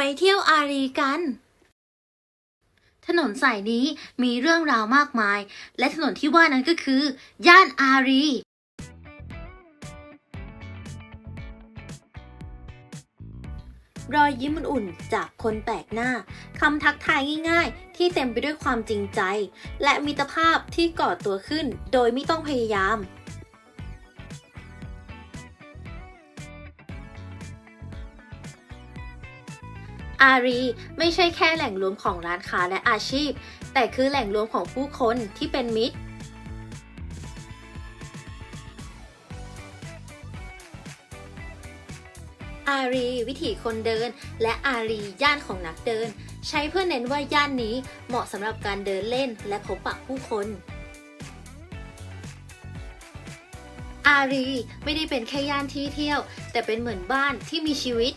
ไปเที่ยวอารีกัน ถนนสายนี้มีเรื่องราวมากมาย และถนนที่ว่านั้นก็คือ ย่านอารีรอยยิ้มอุ่นๆจากคนแปลกหน้า คำทักทายง่าย ๆ ที่เต็มไปด้วยความจริงใจ และมิตรภาพที่ก่อตัวขึ้นโดยไม่ต้องพยายาม อารีไม่ใช่แค่แหล่งรวมของร้านค้าและอาชีพ แต่คือแหล่งรวมของผู้คนที่เป็นมิตรอารีวิถีคนเดิน และอารีย่านของนักเดิน ใช้เพื่อเน้นว่าย่านนี้เหมาะสำหรับการเดินเล่นและพบปะผู้คน อารีไม่ได้เป็นแค่ย่านที่เที่ยว แต่เป็นเหมือนบ้านที่มีชีวิต